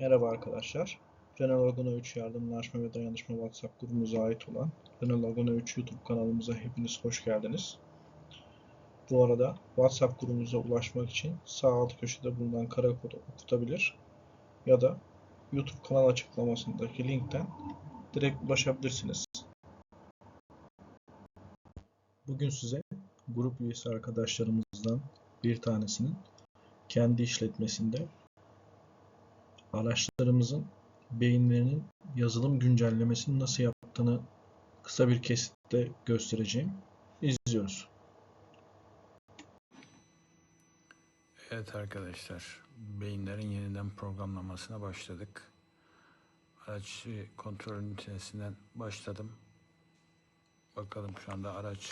Merhaba arkadaşlar. Renault Laguna 3 Yardımlaşma ve Dayanışma WhatsApp grubumuza ait olan Renault Laguna 3 YouTube kanalımıza hepiniz hoş geldiniz. Bu arada WhatsApp grubumuza ulaşmak için sağ alt köşede bulunan kare kodu okutabilir ya da YouTube kanal açıklamasındaki linkten direkt ulaşabilirsiniz. Bugün size grup üyesi arkadaşlarımızdan bir tanesinin kendi işletmesinde araçlarımızın beyinlerinin yazılım güncellemesini nasıl yaptığını kısa bir kesitte göstereceğim. İzliyoruz. Evet arkadaşlar, beyinlerin yeniden programlamasına başladık. Araç kontrol ünitesinden başladım. Bakalım şu anda araç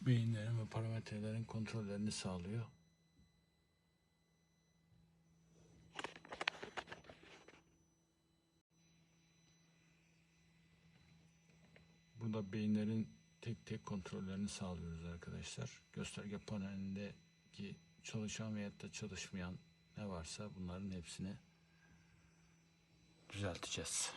beyinlerin ve parametrelerin kontrollerini sağlıyor. Burada beyinlerin tek tek kontrollerini sağlıyoruz arkadaşlar. Gösterge panelindeki çalışan veyahut da çalışmayan ne varsa bunların hepsini düzelteceğiz.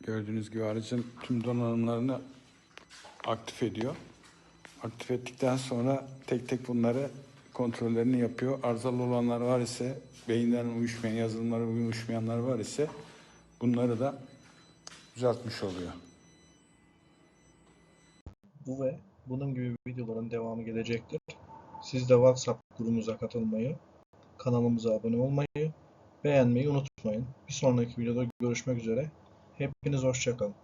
Gördüğünüz gibi aracın tüm donanımlarını aktif ediyor. Aktif ettikten sonra tek tek bunları kontrollerini yapıyor. Arızalı olanlar var ise, beyinden uyuşmayan, yazılımlara uyuşmayanlar var ise bunları da düzeltmiş oluyor. Bu ve bunun gibi videoların devamı gelecektir. Siz de WhatsApp grubumuza katılmayı, kanalımıza abone olmayı, beğenmeyi unutmayın. Bir sonraki videoda görüşmek üzere. Hepiniz hoşçakalın.